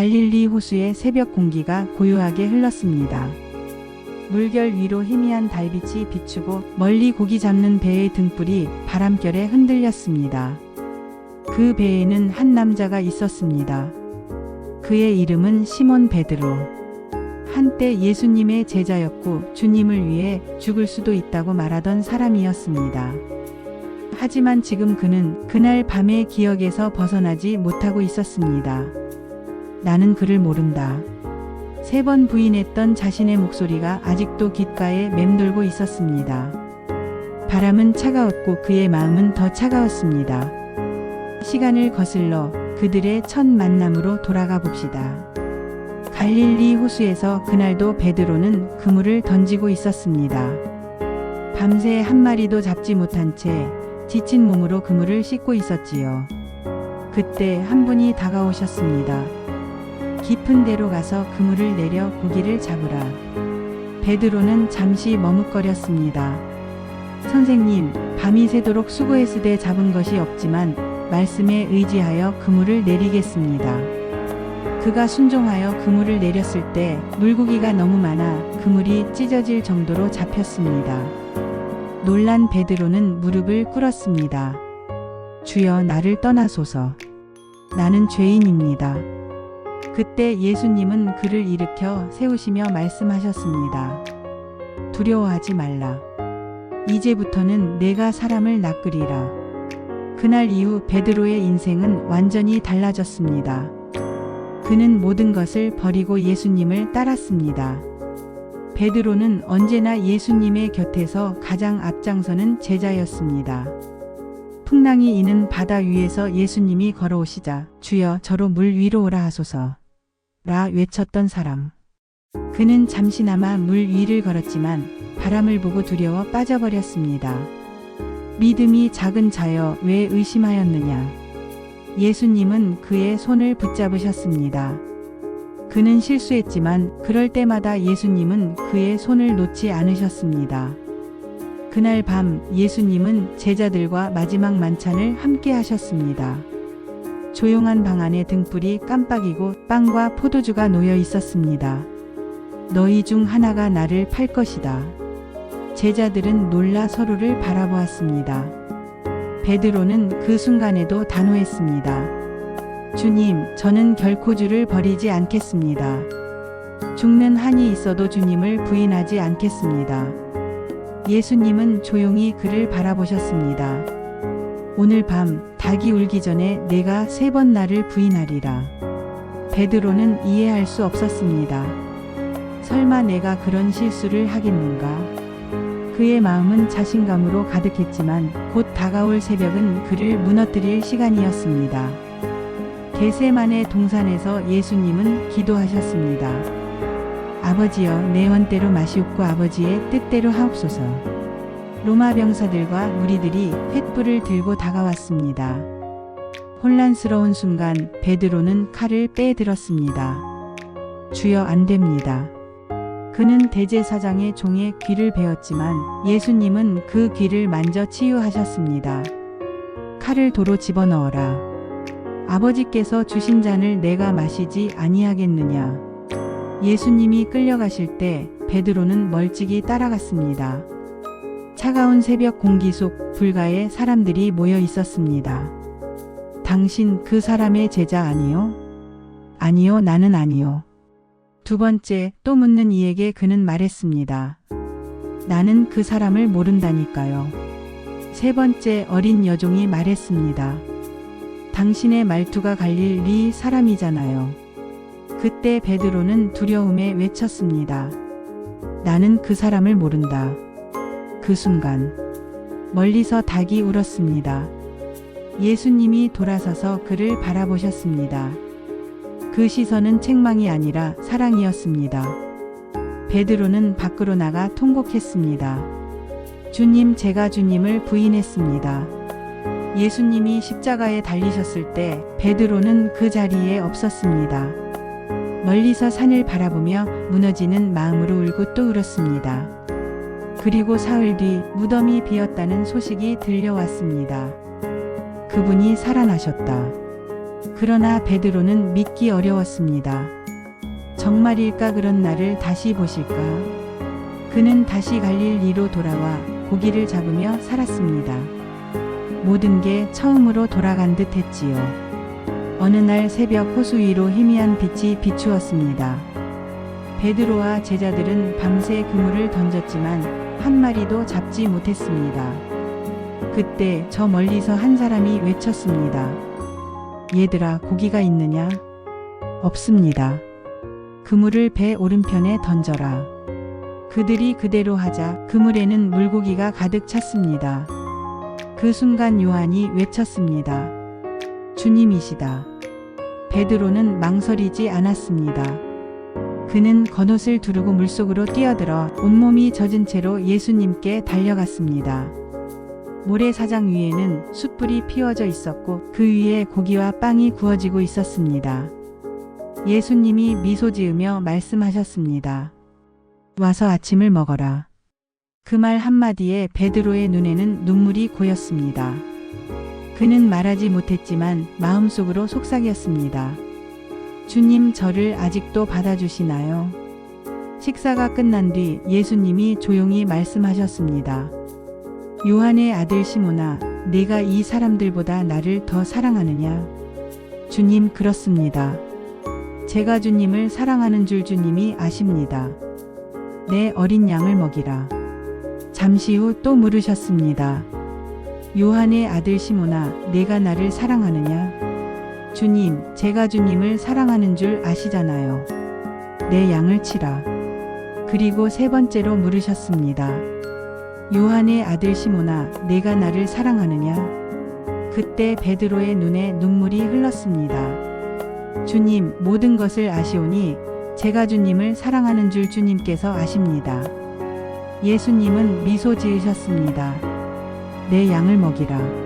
갈릴리 호수의 새벽 공기가 고요하게 흘렀습니다. 물결 위로 희미한 달빛이 비추고 멀리 고기 잡는 배의 등불이 바람결에 흔들렸습니다. 그 배에는 한 남자가 있었습니다. 그의 이름은 시몬 베드로. 한때 예수님의 제자였고 주님을 위해 죽을 수도 있다고 말하던 사람이었습니다. 하지만 지금 그는 그날 밤의 기억에서 벗어나지 못하고 있었습니다. 나는 그를 모른다. 세 번 부인했던 자신의 목소리가 아직도 귓가에 맴돌고 있었습니다. 바람은 차가웠고 그의 마음은 더 차가웠습니다. 시간을 거슬러 그들의 첫 만남으로 돌아가 봅시다. 갈릴리 호수에서 그날도 베드로는 그물을 던지고 있었습니다. 밤새 한 마리도 잡지 못한 채 지친 몸으로 그물을 씻고 있었지요. 그때 한 분이 다가오셨습니다. 깊은 데로 가서 그물을 내려 고기를 잡으라. 베드로는 잠시 머뭇거렸습니다. 선생님, 밤이 새도록 수고했으되 잡은 것이 없지만 말씀에 의지하여 그물을 내리겠습니다. 그가 순종하여 그물을 내렸을 때 물고기가 너무 많아 그물이 찢어질 정도로 잡혔습니다. 놀란 베드로는 무릎을 꿇었습니다. 주여 나를 떠나소서. 나는 죄인입니다. 그때 예수님은 그를 일으켜 세우시며 말씀하셨습니다. 두려워하지 말라. 이제부터는 내가 사람을 낚으리라. 그날 이후 베드로의 인생은 완전히 달라졌습니다. 그는 모든 것을 버리고 예수님을 따랐습니다. 베드로는 언제나 예수님의 곁에서 가장 앞장서는 제자였습니다. 풍랑이 이는 바다 위에서 예수님이 걸어오시자 주여 저로 물 위로 오라 하소서 라 외쳤던 사람. 그는 잠시나마 물 위를 걸었지만 바람을 보고 두려워 빠져버렸습니다. 믿음이 작은 자여 왜 의심하였느냐? 예수님은 그의 손을 붙잡으셨습니다. 그는 실수했지만 그럴 때마다 예수님은 그의 손을 놓지 않으셨습니다. 그날 밤 예수님은 제자들과 마지막 만찬을 함께 하셨습니다. 조용한 방 안에 등불이 깜빡이고 빵과 포도주가 놓여 있었습니다. 너희 중 하나가 나를 팔 것이다. 제자들은 놀라 서로를 바라보았습니다. 베드로는 그 순간에도 단호했습니다. 주님, 저는 결코 주를 버리지 않겠습니다. 죽는 한이 있어도 주님을 부인하지 않겠습니다. 예수님은 조용히 그를 바라보셨습니다. 오늘 밤 닭이 울기 전에 내가 세 번 나를 부인하리라. 베드로는 이해할 수 없었습니다. 설마 내가 그런 실수를 하겠는가? 그의 마음은 자신감으로 가득했지만 곧 다가올 새벽은 그를 무너뜨릴 시간이었습니다. 게세만의 동산에서 예수님은 기도하셨습니다. 아버지여 내 원대로 마시옵고 아버지의 뜻대로 하옵소서. 로마 병사들과 무리들이 횃불을 들고 다가왔습니다. 혼란스러운 순간 베드로는 칼을 빼들었습니다. 주여 안 됩니다. 그는 대제사장의 종의 귀를 베었지만 예수님은 그 귀를 만져 치유하셨습니다. 칼을 도로 집어넣어라. 아버지께서 주신 잔을 내가 마시지 아니하겠느냐. 예수님이 끌려가실 때 베드로는 멀찍이 따라갔습니다. 차가운 새벽 공기 속 불가에 사람들이 모여 있었습니다. 당신 그 사람의 제자 아니요? 아니요, 나는 아니요. 두 번째 또 묻는 이에게 그는 말했습니다. 나는 그 사람을 모른다니까요. 세 번째 어린 여종이 말했습니다. 당신의 말투가 갈릴 리 사람이잖아요. 그때 베드로는 두려움에 외쳤습니다. 나는 그 사람을 모른다. 그 순간 멀리서 닭이 울었습니다. 예수님이 돌아서서 그를 바라보셨습니다. 그 시선은 책망이 아니라 사랑이었습니다. 베드로는 밖으로 나가 통곡했습니다. 주님, 제가 주님을 부인했습니다. 예수님이 십자가에 달리셨을 때 베드로는 그 자리에 없었습니다. 멀리서 산을 바라보며 무너지는 마음으로 울고 또 울었습니다. 그리고 사흘 뒤 무덤이 비었다는 소식이 들려왔습니다. 그분이 살아나셨다. 그러나 베드로는 믿기 어려웠습니다. 정말일까 그런 나를 다시 보실까? 그는 다시 갈릴리로 돌아와 고기를 잡으며 살았습니다. 모든 게 처음으로 돌아간 듯 했지요. 어느 날 새벽 호수 위로 희미한 빛이 비추었습니다. 베드로와 제자들은 밤새 그물을 던졌지만 한 마리도 잡지 못했습니다. 그때 저 멀리서 한 사람이 외쳤습니다. 얘들아, 고기가 있느냐? 없습니다. 그물을 배 오른편에 던져라. 그들이 그대로 하자 그물에는 물고기가 가득 찼습니다. 그 순간 요한이 외쳤습니다. 주님이시다. 베드로는 망설이지 않았습니다. 그는 겉옷을 두르고 물속으로 뛰어들어 온몸이 젖은 채로 예수님께 달려갔습니다. 모래사장 위에는 숯불이 피워져 있었고 그 위에 고기와 빵이 구워지고 있었습니다. 예수님이 미소 지으며 말씀하셨습니다. 와서 아침을 먹어라. 그 말 한마디에 베드로의 눈에는 눈물이 고였습니다. 그는 말하지 못했지만 마음속으로 속삭였습니다. 주님 저를 아직도 받아주시나요? 식사가 끝난 뒤 예수님이 조용히 말씀하셨습니다. 요한의 아들 시모나, 내가 이 사람들보다 나를 더 사랑하느냐? 주님 그렇습니다. 제가 주님을 사랑하는 줄 주님이 아십니다. 내 어린 양을 먹이라. 잠시 후 또 물으셨습니다. 요한의 아들 시모나, 내가 나를 사랑하느냐? 주님, 제가 주님을 사랑하는 줄 아시잖아요. 내 양을 치라. 그리고 세 번째로 물으셨습니다. 요한의 아들 시모나, 내가 나를 사랑하느냐? 그때 베드로의 눈에 눈물이 흘렀습니다. 주님, 모든 것을 아시오니 제가 주님을 사랑하는 줄 주님께서 아십니다. 예수님은 미소 지으셨습니다. 내 양을 먹이라.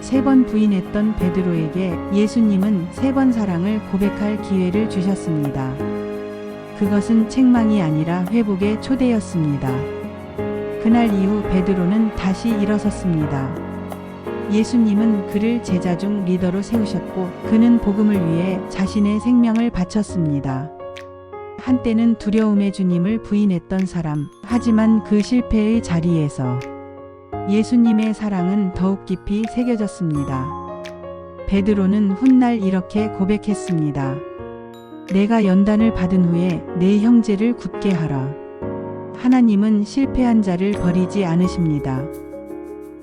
세 번 부인했던 베드로에게 예수님은 세 번 사랑을 고백할 기회를 주셨습니다. 그것은 책망이 아니라 회복의 초대였습니다. 그날 이후 베드로는 다시 일어섰습니다. 예수님은 그를 제자 중 리더로 세우셨고 그는 복음을 위해 자신의 생명을 바쳤습니다. 한때는 두려움의 주님을 부인했던 사람, 하지만 그 실패의 자리에서 예수님의 사랑은 더욱 깊이 새겨졌습니다. 베드로는 훗날 이렇게 고백했습니다. 내가 연단을 받은 후에 내 형제를 굳게 하라. 하나님은 실패한 자를 버리지 않으십니다.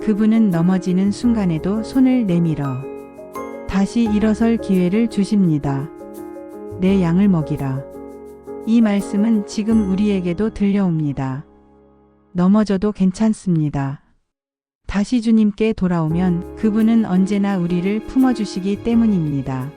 그분은 넘어지는 순간에도 손을 내밀어 다시 일어설 기회를 주십니다. 내 양을 먹이라. 이 말씀은 지금 우리에게도 들려옵니다. 넘어져도 괜찮습니다. 다시 주님께 돌아오면 그분은 언제나 우리를 품어주시기 때문입니다.